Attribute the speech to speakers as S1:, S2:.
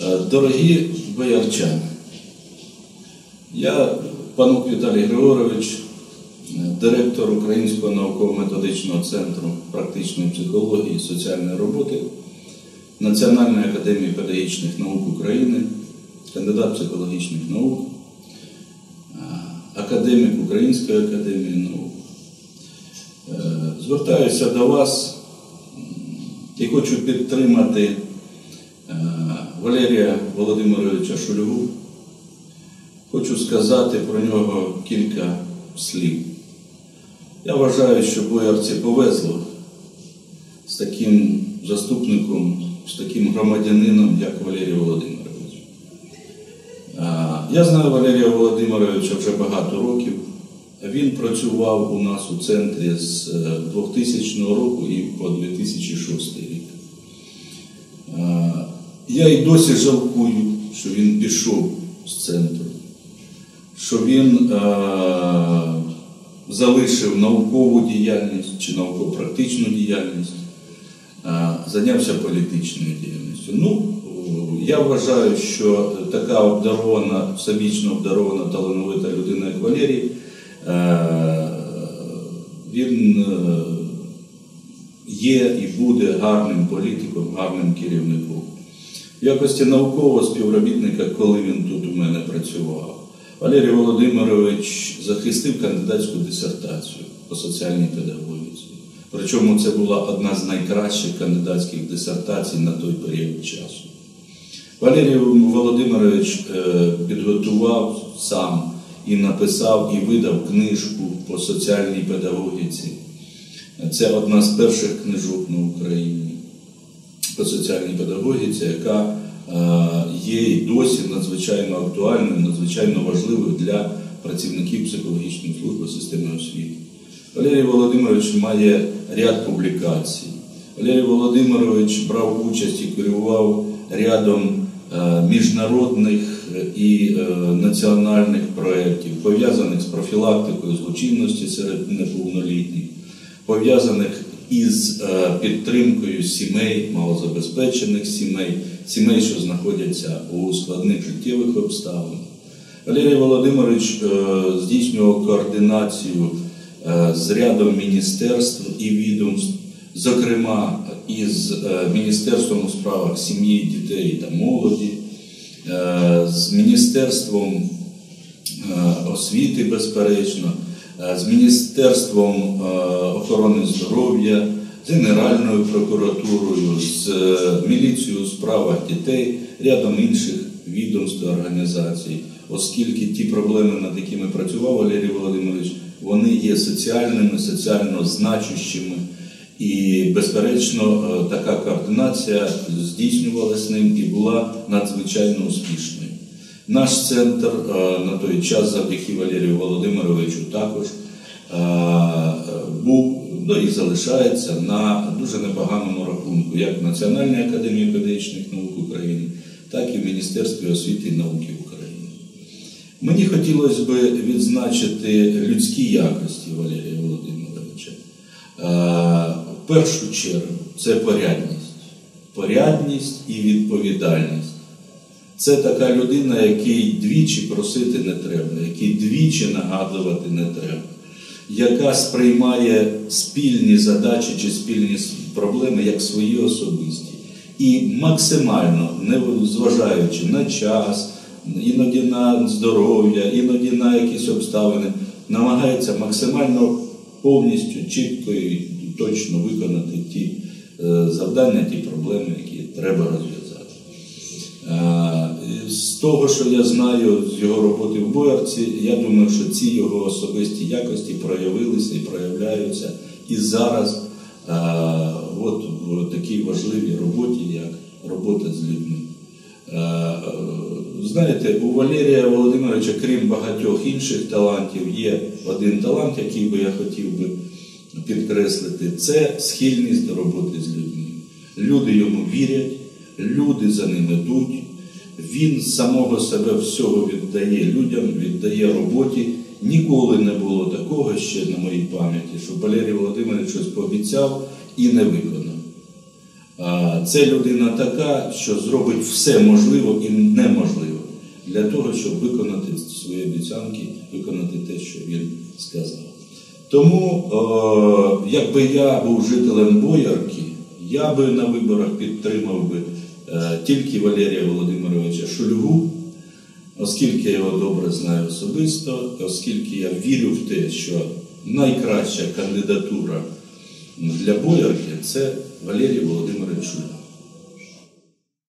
S1: Е, Дорогі боярчани, я, панук Віталій Григорович, е, директор Українського науково-методичного центру практичної психології і соціальної роботи Національної академії педагогічних наук України, кандидат психологічних наук, е, академік Української академії наук. Звертаюся до вас і хочу підтримати Валерія Володимировича Шульгу. Хочу сказати про нього кілька слів. Я вважаю, що боярці повезло з таким заступником, з таким громадянином, як Валерій Володимирович. Я знаю Валерія Володимировича вже багато років. Він працював у нас у центрі з е, 2000 року і по 2006 рік. Я і досі жалкую, що він пішов з центру, що він е, залишив наукову діяльність чи науково-практичну діяльність, е, зайнявся політичною діяльністю. Ну, я вважаю, що така обдарована, всебічно обдарована талановита людина, як Валерій, е, він е, є і буде гарним політиком, гарним керівником. В якості наукового співробітника, коли він тут у мене працював, Валерій Володимирович захистив кандидатську дисертацію по соціальній педагогіці. Причому це була одна з найкращих кандидатських дисертацій на той період часу. Валерій Володимирович е, підготував сам і написав і видав книжку по соціальній педагогіці. Це одна з перших книжок на Україні по соціальній педагогіці, яка е, є і досі надзвичайно актуальною, надзвичайно важливою для працівників психологічної служби системи освіти. Валерій Володимирович має ряд публікацій. Валерій Володимирович брав участь і керував рядом е, міжнародних і е, національних проєктів, пов'язаних з профілактикою злочинності серед неповнолітніх, пов'язаних із е, підтримкою сімей, малозабезпечених сімей, сімей, що знаходяться у складних життєвих обставинах. Валерій Володимирович е, здійснював координацію е, з рядом міністерств і відомств, зокрема із Міністерством у справах сім'ї, дітей та молоді, з Міністерством освіти, безперечно, з Міністерством е, охорони здоров'я, з Генеральною прокуратурою, з е, міліцією у справах дітей, рядом інших відомств організацій, оскільки ті проблеми, над якими працював Валерій Володимирович, вони є соціальними, соціально значущими. І, безперечно, е, така координація здійснювалася ним і була надзвичайно успішною. Наш центр е, на той час, завдяки Валерію Володимировичу, також е, був ну, і залишається на дуже непоганому рахунку, як в Національній академії педагогічних наук України, так і в Міністерстві освіти і науки України. Мені хотілося б відзначити людські якості Валерія Володимировича. Е, В першу чергу це порядність. Порядність і відповідальність. Це така людина, якій двічі просити не треба, якій двічі нагадувати не треба, яка сприймає спільні задачі чи спільні проблеми як свої особисті. І максимально, не зважаючи на час, іноді на здоров'я, іноді на якісь обставини, намагається максимально повністю чітко і точно виконати ті е, завдання, ті проблеми, які треба розв'язати. З того, що я знаю з його роботи в Боярці, я думаю, що ці його особисті якості проявилися і проявляються і зараз е, от в такій важливій роботі, як робота з людьми. Е, е, Знаєте, у Валерія Володимировича, крім багатьох інших талантів, є один талант, який би я хотів би підкреслити, це схильність до роботи з людьми. Люди йому вірять, люди за ним йдуть. Він самого себе всього віддає людям, віддає роботі. Ніколи не було такого ще на моїй пам'яті, що Валерій Володимирович щось пообіцяв і не виконав. Це людина така, що зробить все можливе і неможливе для того, щоб виконати свої обіцянки, виконати те, що він сказав. Тому, якби я був жителем Боярки, я би на виборах підтримав би тільки Валерія Володимировича Шульгу, оскільки я його добре знаю особисто, оскільки я вірю в те, що найкраща кандидатура для Боярки це Валерій Володимирович Шульга.